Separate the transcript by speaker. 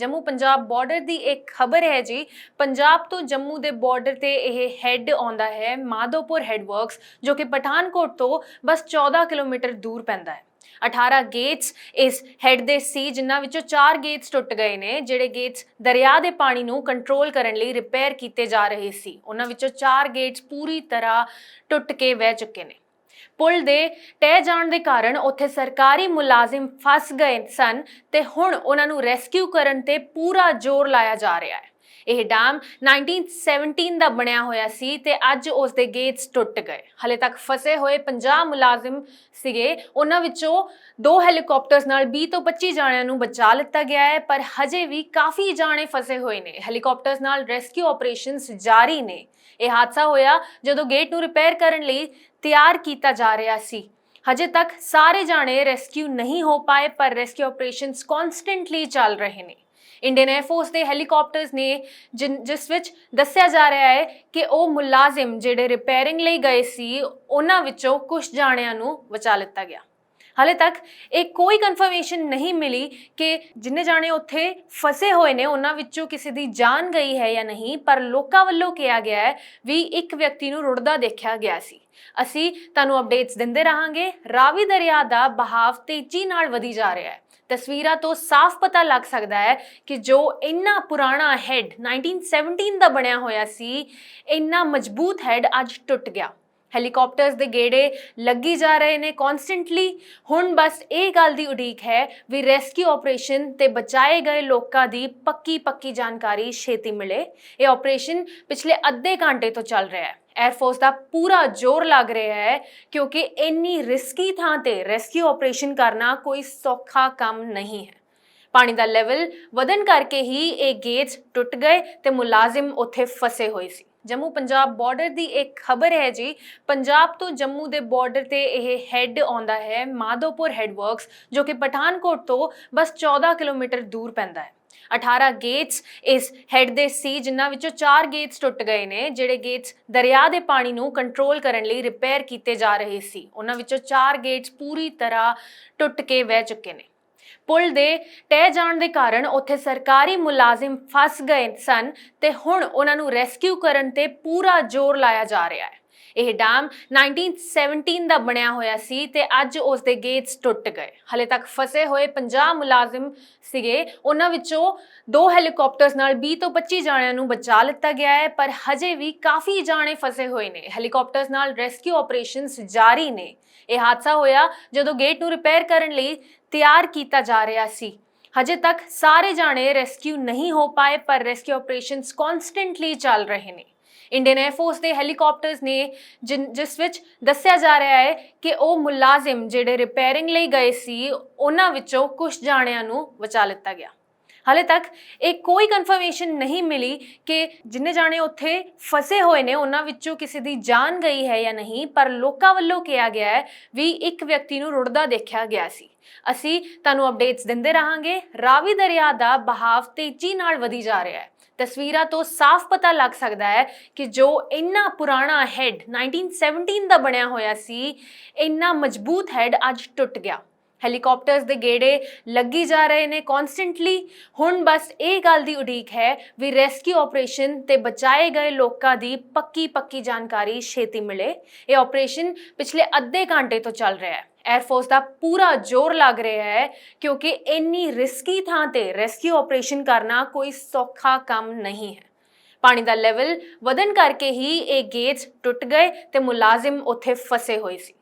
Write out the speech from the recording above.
Speaker 1: Jammu Punjab border ਦੀ ਇੱਕ ਖਬਰ ਹੈ ਜੀ। ਪੰਜਾਬ ਤੋਂ ਜੰਮੂ ਦੇ ਬਾਰਡਰ ਤੇ ਇਹ ਹੈੱਡ ਆਉਂਦਾ ਹੈ, ਮਾਧੋਪੁਰ ਹੈੱਡ ਵਰਕਸ ਜੋ ਕਿ ਪਠਾਨਕੋਟ ਤੋਂ ਬਸ 14 ਕਿਲੋਮੀਟਰ ਦੂਰ ਪੈਂਦਾ ਹੈ। 18 ਗੇਟਸ ਇਸ ਹੈੱਡ ਦੇ ਸੀ, ਜਿਨ੍ਹਾਂ ਵਿੱਚੋਂ 4 ਗੇਟਸ ਟੁੱਟ ਗਏ ਨੇ, ਜਿਹੜੇ ਗੇਟਸ ਦਰਿਆ ਦੇ ਪਾਣੀ ਨੂੰ ਕੰਟਰੋਲ ਕਰਨ ਲਈ ਰਿਪੇਅਰ ਕੀਤੇ ਜਾ ਰਹੇ ਸੀ। ਉਹਨਾਂ ਵਿੱਚੋਂ 4 ਗੇਟਸ ਪੂਰੀ ਤਰ੍ਹਾਂ ਟੁੱਟ ਕੇ ਵਹਿ ਚੁੱਕੇ ਨੇ। ਪੁਲ ਦੇ ਟਹਿ ਜਾਣ ਦੇ ਕਾਰਨ ਉੱਥੇ ਸਰਕਾਰੀ ਮੁਲਾਜ਼ਮ ਫਸ ਗਏ ਸਨ ਤੇ ਹੁਣ ਉਹਨਾਂ ਨੂੰ ਰੈਸਕਿਊ ਕਰਨ ਤੇ ਪੂਰਾ ਜ਼ੋਰ ਲਾਇਆ ਜਾ ਰਿਹਾ ਹੈ। ਇਹ ਡੈਮ 1917 ਦਾ ਬਣਿਆ ਹੋਇਆ ਸੀ ਤੇ ਅੱਜ ਉਸ ਦੇ ਗੇਟਸ ਟੁੱਟ ਗਏ। ਹਲੇ ਤੱਕ ਫਸੇ ਹੋਏ 50 ਮੁਲਾਜ਼ਮ ਸੀਗੇ। ਉਹਨਾਂ ਵਿੱਚੋਂ ਦੋ ਹੈਲੀਕਾਪਟਰਸ ਨਾਲ 20 ਤੋਂ 25 ਜਾਣਿਆਂ ਨੂੰ ਬਚਾ ਲਿੱਤਾ ਗਿਆ ਹੈ, ਪਰ ਹਜੇ ਵੀ ਕਾਫੀ ਜਾਣੇ ਫਸੇ ਹੋਏ ਨੇ। ਹੈਲੀਕਾਪਟਰਸ ਨਾਲ ਰੈਸਕਿਊ ਆਪਰੇਸ਼ਨਸ ਜਾਰੀ ਨੇ। ਇਹ ਹਾਦਸਾ ਹੋਇਆ ਜਦੋਂ ਗੇਟ ਨੂੰ ਰਿਪੇਅਰ ਕਰਨ ਲਈ ਤਿਆਰ ਕੀਤਾ ਜਾ ਰਿਹਾ ਸੀ। ਹਜੇ ਤੱਕ ਸਾਰੇ ਜਾਣੇ ਰੈਸਕਿਊ ਨਹੀਂ ਹੋ ਪਾਏ, ਪਰ ਰੈਸਕਿਊ ਆਪਰੇਸ਼ਨਸ ਕਨਸਟੈਂਟਲੀ ਚੱਲ ਰਹੇ ਨੇ। ਇੰਡੀਅਨ 에ਅਰ ਫੋਰਸ ਦੇ ਹੈਲੀਕਾਪਟਰਸ ਨੇ ਜਿਨ- ਜਿਸ ਵਿੱਚ ਦੱਸਿਆ ਜਾ ਰਿਹਾ ਹੈ ਕਿ ਉਹ ਮੁਲਾਜ਼ਮ ਜਿਹੜੇ ਰਿਪੇਅਰਿੰਗ ਲਈ ਗਏ ਸੀ, ਉਹਨਾਂ ਵਿੱਚੋਂ ਕੁਝ ਜਾਣਿਆਂ ਨੂੰ ਬਚਾ ਲਿੱਤਾ ਗਿਆ। ਹਾਲੇ ਤੱਕ ਇਹ ਕੋਈ ਕਨਫਰਮੇਸ਼ਨ ਨਹੀਂ ਮਿਲੀ ਕਿ ਜਿੰਨੇ ਜਾਣੇ ਉੱਥੇ ਫਸੇ ਹੋਏ ਨੇ, ਉਹਨਾਂ ਵਿੱਚੋਂ ਕਿਸੇ ਦੀ ਜਾਨ ਗਈ ਹੈ ਜਾਂ ਨਹੀਂ, ਪਰ ਲੋਕਾਂ ਵੱਲੋਂ ਕਿਹਾ ਗਿਆ ਹੈ ਵੀ ਇੱਕ ਵਿਅਕਤੀ ਨੂੰ ਰੁੜਦਾ ਦੇਖਿਆ ਗਿਆ ਸੀ। ਅਸੀਂ ਤੁਹਾਨੂੰ ਅਪਡੇਟਸ ਦਿੰਦੇ ਰਹਾਂਗੇ। ਰਾਵੀ ਦਰਿਆ ਦਾ ਬਹਾਵ ਤੇਜ਼ੀ ਨਾਲ ਵਧੀ ਜਾ ਰਿਹਾ ਹੈ। ਤਸਵੀਰਾਂ ਤੋਂ ਸਾਫ਼ ਪਤਾ ਲੱਗ ਸਕਦਾ ਹੈ ਕਿ ਜੋ ਇੰਨਾ ਪੁਰਾਣਾ ਹੈਡ 1917 ਦਾ ਬਣਿਆ ਹੋਇਆ ਸੀ, ਇੰਨਾ ਮਜ਼ਬੂਤ ਹੈੱਡ ਅੱਜ ਟੁੱਟ ਗਿਆ। ਹੈਲੀਕਾਪਟਰਸ ਦੇ ਗੇੜੇ ਲੱਗੀ ਜਾ ਰਹੇ ਨੇ ਕਨਸਟੈਂਟਲੀ ਹੁਣ ਬਸ ਇਹ ਗੱਲ ਦੀ ਉਡੀਕ ਹੈ ਵੀ ਰੈਸਕਿਊ ਆਪਰੇਸ਼ਨ ਤੇ ਬਚਾਏ ਗਏ ਲੋਕਾਂ ਦੀ ਪੱਕੀ ਪੱਕੀ ਜਾਣਕਾਰੀ ਛੇਤੀ ਮਿਲੇ। ਇਹ ਆਪਰੇਸ਼ਨ ਪਿਛਲੇ ਅੱਧੇ ਘੰਟੇ ਤੋਂ ਚੱਲ ਰਿਹਾ ਹੈ। 에ਅਰ ਦਾ ਪੂਰਾ ਜ਼ੋਰ ਲੱਗ ਰਿਹਾ ਹੈ ਕਿਉਂਕਿ ਇੰਨੀ ਰਿਸਕੀ ਥਾਂ ਤੇ ਰੈਸਕਿਊ ਆਪਰੇਸ਼ਨ ਕਰਨਾ ਕੋਈ ਸੌਖਾ ਕੰਮ ਨਹੀਂ ਹੈ। ਪਾਣੀ ਦਾ ਲੈਵਲ ਵਧਣ ਕਰਕੇ ਹੀ ਇਹ ਗੇਟਸ ਟੁੱਟ ਗਏ ਤੇ ਮੁਲਾਜ਼ਮ ਉੱਥੇ ਫਸੇ ਹੋਏ ਸੀ। ਜੰਮੂ ਪੰਜਾਬ ਬਾਰਡਰ ਦੀ ਇੱਕ ਖਬਰ ਹੈ ਜੀ। ਪੰਜਾਬ ਤੋਂ ਜੰਮੂ ਦੇ ਬਾਰਡਰ ਤੇ ਇਹ ਹੈੱਡ ਆਉਂਦਾ ਹੈ, ਮਾਧੋਪੁਰ ਹੈੱਡ ਵਰਕਸ ਜੋ ਕਿ ਪਠਾਨਕੋਟ ਤੋਂ ਬਸ 14 ਕਿਲੋਮੀਟਰ ਦੂਰ ਪੈਂਦਾ ਹੈ। 18 ਗੇਟਸ ਇਸ ਹੈੱਡ ਦੇ ਸੀ, ਜਿਨ੍ਹਾਂ ਵਿੱਚੋਂ 4 ਗੇਟਸ ਟੁੱਟ ਗਏ ਨੇ, ਜਿਹੜੇ ਗੇਟਸ ਦਰਿਆ ਦੇ ਪਾਣੀ ਨੂੰ ਕੰਟਰੋਲ ਕਰਨ ਲਈ ਰਿਪੇਅਰ ਕੀਤੇ ਜਾ ਰਹੇ ਸੀ। ਉਹਨਾਂ ਵਿੱਚੋਂ 4 ਗੇਟਸ ਪੂਰੀ ਤਰ੍ਹਾਂ ਟੁੱਟ ਕੇ ਵਹਿ ਚੁੱਕੇ ਨੇ। ਪੁਲ ਦੇ ਟਹਿ ਜਾਣ ਦੇ ਕਾਰਨ ਉੱਥੇ ਸਰਕਾਰੀ ਮੁਲਾਜ਼ਮ ਫਸ ਗਏ ਸਨ ਤੇ ਹੁਣ ਉਹਨਾਂ ਨੂੰ ਰੈਸਕਿਊ ਕਰਨ ਤੇ ਪੂਰਾ ਜ਼ੋਰ ਲਾਇਆ ਜਾ ਰਿਹਾ ਹੈ। ਇਹ ਡੈਮ 1917 ਦਾ ਬਣਿਆ ਹੋਇਆ ਸੀ ਤੇ ਅੱਜ ਉਸ ਦੇ ਗੇਟਸ ਟੁੱਟ ਗਏ। ਹਲੇ ਤੱਕ ਫਸੇ ਹੋਏ 50 ਮੁਲਾਜ਼ਮ ਸੀਗੇ। ਉਹਨਾਂ ਵਿੱਚੋਂ ਦੋ ਹੈਲੀਕਾਪਟਰਸ ਨਾਲ 20 ਤੋਂ 25 ਜਾਣਿਆਂ ਨੂੰ ਬਚਾ ਲਿੱਤਾ ਗਿਆ ਹੈ, ਪਰ ਹਜੇ ਵੀ ਕਾਫੀ ਜਾਣੇ ਫਸੇ ਹੋਏ ਨੇ। ਹੈਲੀਕਾਪਟਰਸ ਨਾਲ ਰੈਸਕਿਊ ਆਪਰੇਸ਼ਨਸ ਜਾਰੀ ਨੇ। ਇਹ ਹਾਦਸਾ ਹੋਇਆ ਜਦੋਂ ਗੇਟ ਨੂੰ ਰਿਪੇਅਰ ਕਰਨ ਲਈ ਤਿਆਰ ਕੀਤਾ ਜਾ ਰਿਹਾ ਸੀ। ਹਜੇ ਤੱਕ ਸਾਰੇ ਜਾਣੇ ਰੈਸਕਿਊ ਨਹੀਂ ਹੋ ਪਾਏ, ਪਰ ਰੈਸਕਿਊ ਆਪਰੇਸ਼ਨਸ ਕਨਸਟੈਂਟਲੀ ਚੱਲ ਰਹੇ ਨੇ। ਇੰਡੀਅਨ 에ਅਰ ਫੋਰਸ ਦੇ ਹੈਲੀਕਾਪਟਰਸ ਨੇ ਜਿਨ- ਜਿਸ ਵਿੱਚ ਦੱਸਿਆ ਜਾ ਰਿਹਾ ਹੈ ਕਿ ਉਹ ਮੁਲਾਜ਼ਮ ਜਿਹੜੇ ਰਿਪੇਅਰਿੰਗ ਲਈ ਗਏ ਸੀ, ਉਹਨਾਂ ਵਿੱਚੋਂ ਕੁਝ ਜਾਣਿਆਂ ਨੂੰ ਬਚਾ ਲਿੱਤਾ ਗਿਆ। ਹਾਲੇ ਤੱਕ ਇਹ ਕੋਈ ਕਨਫਰਮੇਸ਼ਨ ਨਹੀਂ ਮਿਲੀ ਕਿ ਜਿੰਨੇ ਜਾਣੇ ਉੱਥੇ ਫਸੇ ਹੋਏ ਨੇ, ਉਹਨਾਂ ਵਿੱਚੋਂ ਕਿਸੇ ਦੀ ਜਾਨ ਗਈ ਹੈ ਜਾਂ ਨਹੀਂ, ਪਰ ਲੋਕਾਂ ਵੱਲੋਂ ਕਿਹਾ ਗਿਆ ਹੈ ਵੀ ਇੱਕ ਵਿਅਕਤੀ ਨੂੰ ਰੁੜਦਾ ਦੇਖਿਆ ਗਿਆ ਸੀ। ਅਸੀਂ ਤੁਹਾਨੂੰ ਅਪਡੇਟਸ ਦਿੰਦੇ ਰਹਾਂਗੇ। ਰਾਵੀ ਦਰਿਆ ਦਾ ਬਹਾਵ ਤੇਜ਼ੀ ਨਾਲ ਵਧੀ ਜਾ ਰਿਹਾ ਹੈ। ਤਸਵੀਰਾਂ ਤੋਂ ਸਾਫ਼ ਪਤਾ ਲੱਗ ਸਕਦਾ ਹੈ ਕਿ ਜੋ ਇੰਨਾ ਪੁਰਾਣਾ ਹੈਡ 1917 ਦਾ ਬਣਿਆ ਹੋਇਆ ਸੀ, ਇੰਨਾ ਮਜ਼ਬੂਤ ਹੈੱਡ ਅੱਜ ਟੁੱਟ ਗਿਆ। ਹੈਲੀਕਾਪਟਰਸ ਦੇ ਗੇੜੇ ਲੱਗੀ ਜਾ ਰਹੇ ਨੇ ਕਨਸਟੈਂਟਲੀ ਹੁਣ ਬਸ ਇਹ ਗੱਲ ਦੀ ਉਡੀਕ ਹੈ ਵੀ ਰੈਸਕਿਊ ਆਪਰੇਸ਼ਨ ਤੇ ਬਚਾਏ ਗਏ ਲੋਕਾਂ ਦੀ ਪੱਕੀ ਪੱਕੀ ਜਾਣਕਾਰੀ ਛੇਤੀ ਮਿਲੇ। ਇਹ ਆਪਰੇਸ਼ਨ ਪਿਛਲੇ ਅੱਧੇ ਘੰਟੇ ਤੋਂ ਚੱਲ ਰਿਹਾ ਹੈ। 에ਅਰ ਦਾ ਪੂਰਾ ਜ਼ੋਰ ਲੱਗ ਰਿਹਾ ਹੈ ਕਿਉਂਕਿ ਇੰਨੀ ਰਿਸਕੀ ਥਾਂ ਤੇ ਰੈਸਕਿਊ ਆਪਰੇਸ਼ਨ ਕਰਨਾ ਕੋਈ ਸੌਖਾ ਕੰਮ ਨਹੀਂ ਹੈ। ਪਾਣੀ ਦਾ ਲੈਵਲ ਵਧਣ ਕਰਕੇ ਹੀ ਇਹ ਗੇਟਸ ਟੁੱਟ ਗਏ ਤੇ ਮੁਲਾਜ਼ਮ ਉੱਥੇ ਫਸੇ ਹੋਏ ਸੀ।